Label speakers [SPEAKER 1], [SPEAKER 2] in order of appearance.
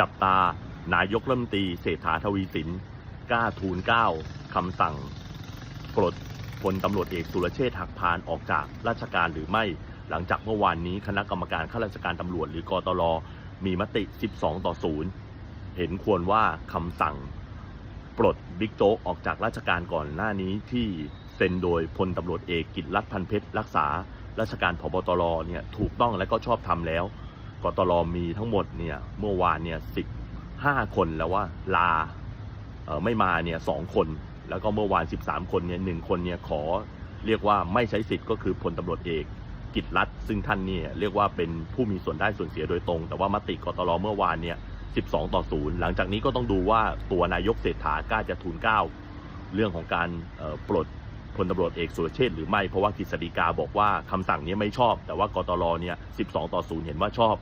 [SPEAKER 1] จับตา นายกรัฐมนตรีเศรษฐาทวีสินกล้าทูลเกล้าคำสั่งปลดพลตำรวจเอกสุรเชษฐ์หักพานออกจากราชการหรือไม่ หลังจากเมื่อวานนี้คณะกรรมการข้าราชการตำรวจหรือกตลมีมติ 12 ต่อ 0 เห็นควรว่าคำสั่ง ปลดบิ๊กโจ๊กออกจากราชการก่อนหน้านี้ที่เซ็นโดยพลตำรวจเอกกิตติรัฐพันเพชรรักษา ราชการพบตรเนี่ยถูกต้องและก็ชอบทำแล้ว กตรมีทั้งหมดเนี่ยเมื่อวานเนี่ยสิบห้าคนแล้วว่าลาไม่มาเนี่ยสองคน แล้วก็เมื่อวาน 13 คนเนี่ยหนึ่งคนเนี่ยขอเรียกว่าไม่ใช้สิทธิ์ก็คือพลตำรวจเอกกิจรัฐซึ่งท่านเนี่ยเรียกว่าเป็นผู้มีส่วนได้ส่วนเสียโดยตรง แต่ว่ามติกตรเมื่อวานเนี่ย 12 ต่อ 0 หลังจากนี้ก็ต้องดูว่าตัวนายกเศรษฐากล้าจะทูลเก้าเรื่องของการปลด พลตารวจเอกสุรเชษหรือไม่ เพราะว่ากฤษฎีกาบอกว่าคำสั่งนี้ไม่ชอบ แต่ว่ากตรเนี่ย 12 ต่อ 0 เห็นว่าชอบ